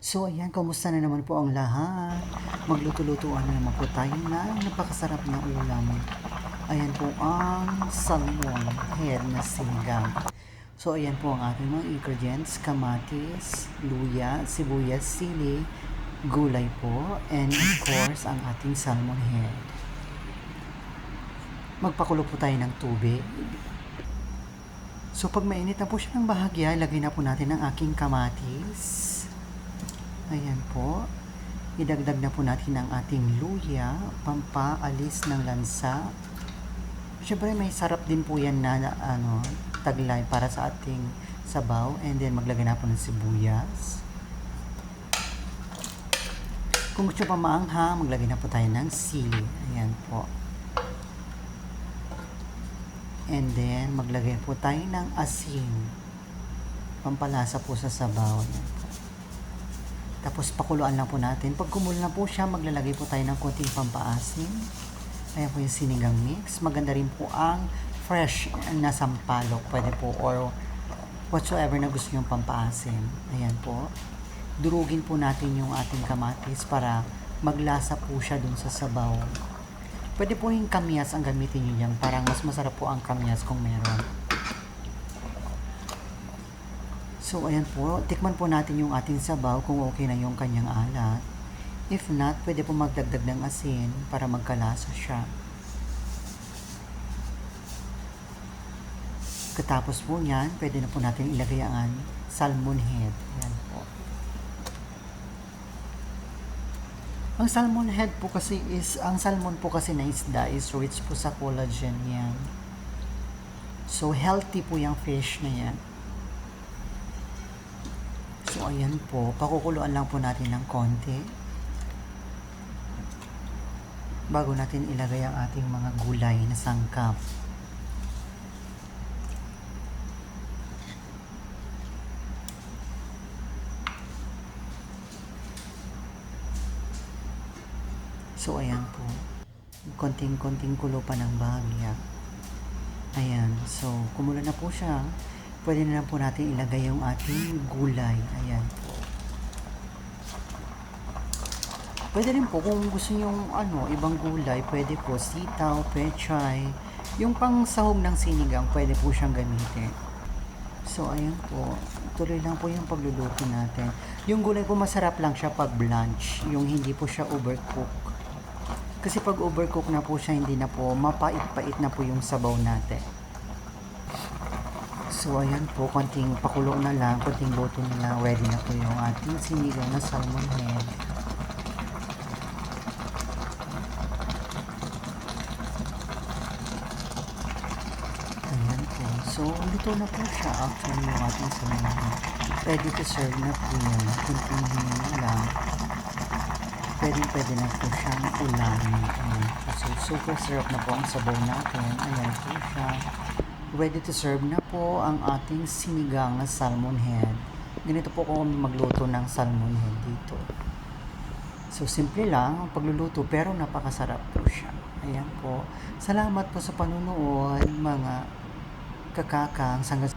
So ayan, kamusta na naman po ang lahat? Magluto-lutuan na naman po tayo ng napakasarap na ulam. Ayan po ang salmon head na sinigang. So ayan po ang ating mga ingredients, kamatis, luya, sibuyas, sili, gulay po, and of course ang ating salmon head. Magpakulo po tayo ng tubig. So pag mainit na po siya ng bahagya, lagay na po natin ang aking kamatis. Ayan po. Idagdag na po natin ang ating luya, pampaalis ng lansa. Siyempre may sarap din po yan na, na ano, taglay para sa ating sabaw. And then maglagay na po ng sibuyas. Kung gusto pa maanghang, maglagay na po tayo ng sili. Ayan po. And then, maglagay po tayo ng asin. Pampalasa po sa sabaw. Ayan po. Tapos pakuluan lang po natin. Pag kumulo na po siya, maglalagay po tayo ng konting pampaasim. Ayan po yung sinigang mix. Maganda rin po ang fresh na sampalok. Pwede po or whatsoever na gusto yung pampaasim. Ayan po. Durugin po natin yung ating kamatis para maglasa po siya dun sa sabaw. Pwede po yung kamyas ang gamitin nyo yan. Parang mas masarap po ang kamyas kung meron. So, ayan po. Tikman po natin yung ating sabaw kung okay na yung kanyang alat. If not, pwede po magdagdag ng asin para magkalasa siya. Katapos po niyan, pwede na po natin ilagay ang salmon head. Ayan po. Ang salmon head po kasi is, ang salmon po kasi na isda is rich po sa collagen yan. So, healthy po yung fish na yan. So, ayan po. Pakukuluan lang po natin ng konti. Bago natin ilagay ang ating mga gulay na sangkap. So, ayan po. Konting-konting kulo pa ng bahagya. Ayan. So, kumulo na po siya pwede na lang po natin ilagay yung ating gulay. Ayan. Pwede rin po kung gusto nyo ano, ibang gulay, pwede po sitaw, pechay. Yung pang sahog ng sinigang, pwede po siyang gamitin. So, ayan po. Tuloy lang po yung pagluluto natin. Yung gulay po masarap lang siya pag blanch. Yung hindi po siya overcook. Kasi pag overcook na po siya, hindi na po, mapait-pait na po yung sabaw natin. So, ayan po, konting pakulo na lang, konting luto na lang, ready na po yung ating sinigang na salmon head. Ayan po. So, luto na po siya actually yung ating salmon head. Ready to serve na po yun. Kunting hingin lang. Pwede, pwede na po siyang po. So, super sarap na po ang sabaw natin. Ayan. Ready to serve na po ang ating sinigang na salmon head. Ganito po kung magluto ng salmon head dito. So, simple lang ang pagluluto pero napakasarap po siya. Ayan po. Salamat po sa panunood mga kakakang. Hanggang